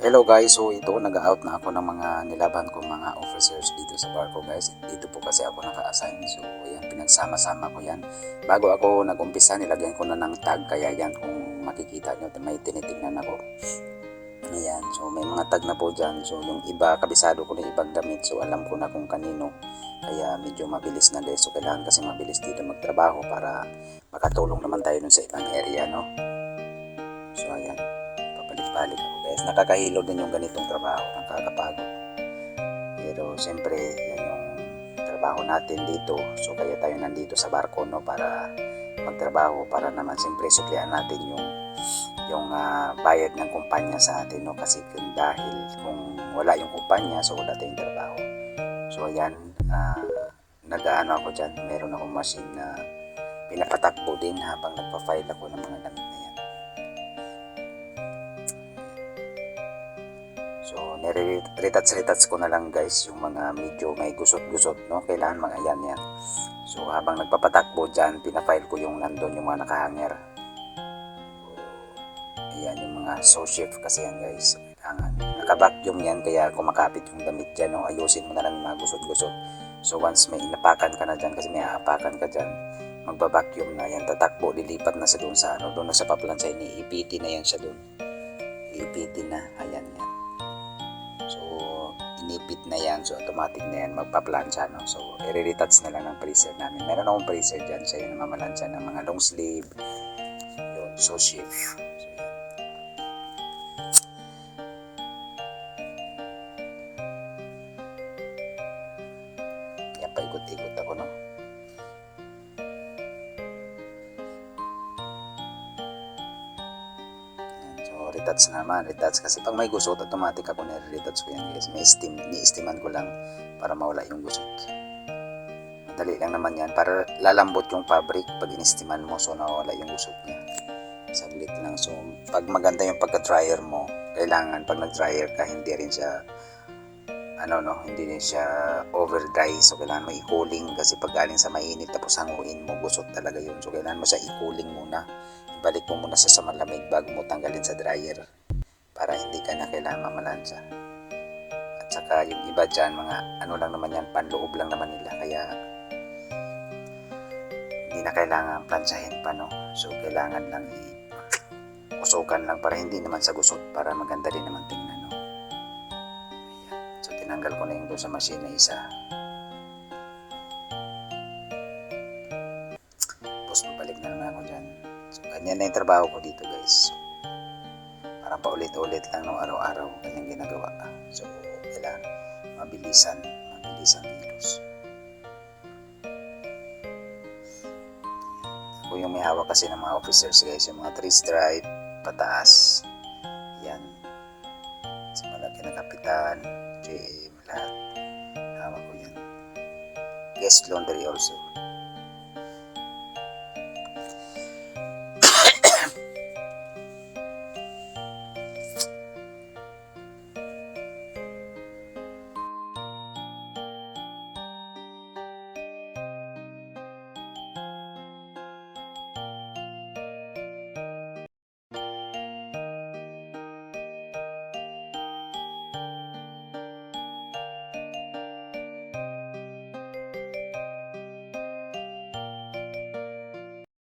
Hello guys, so ito nag-out na ako ng mga nilaban kong mga officers dito sa barko guys. Dito po kasi ako naka-assign. So ayan, pinagsama-sama ko yan. Bago ako nag-umpisa, nilagyan ko na ng tag. Kaya yan, kung makikita nyo, may tinitignan ako. Ayan, so may mga tag na po dyan. So yung iba, kabisado ko na ibang damit. So alam ko na kung kanino. Kaya medyo mabilis na guys. So kailangan kasi mabilis dito magtrabaho para makatulong naman tayo dun sa ibang area, no? Pabalik-balik ako guys. Nakakahilo din yung ganitong trabaho, nakakapagod. Pero siyempre, yan yung trabaho natin dito. So kaya tayo nandito sa barko no para magtrabaho para naman siyempre suklian natin yung yung ah, bayad ng kumpanya sa atin no kasi kung dahil kung wala yung kumpanya so wala tayong trabaho. So ayan, ah, nag-ano ako dyan, meron akong machine na pinapatakbo din habang nagpa-file ako ng mga damit na yan. So, nire-retouch-retouch ko na lang guys yung mga medyo may gusot-gusot, no? Kailangan mga yan yan. So, habang nagpapatakbo dyan, pinafile ko yung nandun yung mga nakahanger. Ayan yung mga so shift kasi yan guys. Kailangan. Naka-vacuum yan kaya kumakapit yung damit dyan, no? Ayusin mo na lang yung mga gusot-gusot. So, once may inapakan ka na dyan kasi may aapakan ka dyan, magbabacuum na yan, tatakbo, lilipat na sa doon sa ano, doon na sa paplansya, iniipiti na yan siya doon. Iipiti na, ayan yan. So, inipit na yan. So, automatic na yan magpa-plancha, no? So, i-retouch na lang ng freezer namin. Meron akong freezer dyan. Siya yung namamalansya ng mga long sleeve. Yun, so shift. So. Yan, paikot-ikot ako, no? Retouch naman, retouch. Kasi pag may gusot, automatic ako nire-retouch ko yan guys. May steam, ni-steaman ko lang para mawala yung gusot. Madali lang naman yan. Para lalambot yung fabric pag in-steaman mo, so nawala yung gusot niya. Saglit lang. So, pag maganda yung pagka-dryer mo, kailangan pag nag-dryer ka, hindi rin siya ano no, hindi rin siya over dry. So, kailangan mo i-cooling kasi pag galing sa mainit tapos hanguin mo, gusot talaga yun. So, kailangan mo siya i-cooling muna. Ibalik mo muna sa sa malamig bago mo tanggalin sa dryer para hindi ka na kailangan mamalansya. At saka yung iba dyan, mga ano lang naman yan, panloob lang naman nila. Kaya hindi na kailangan plansyahin pa, no? So, kailangan lang i usukan lang para hindi naman sa gusot para maganda din naman tingnan, no? Ayan. So, tinanggal ko na yung doon sa machine na isa. Ganyan na yung trabaho ko dito, guys. So, parang paulit-ulit lang no araw-araw ganyan ginagawa. So, kailangan mabilisan, mabilisan kilos. Ako yung may hawak kasi ng mga officers guys, yung mga 3 stripe, pataas. Yan. Si malaki na kapitan, JM, lahat. Hawak ko yan. Guest laundry also.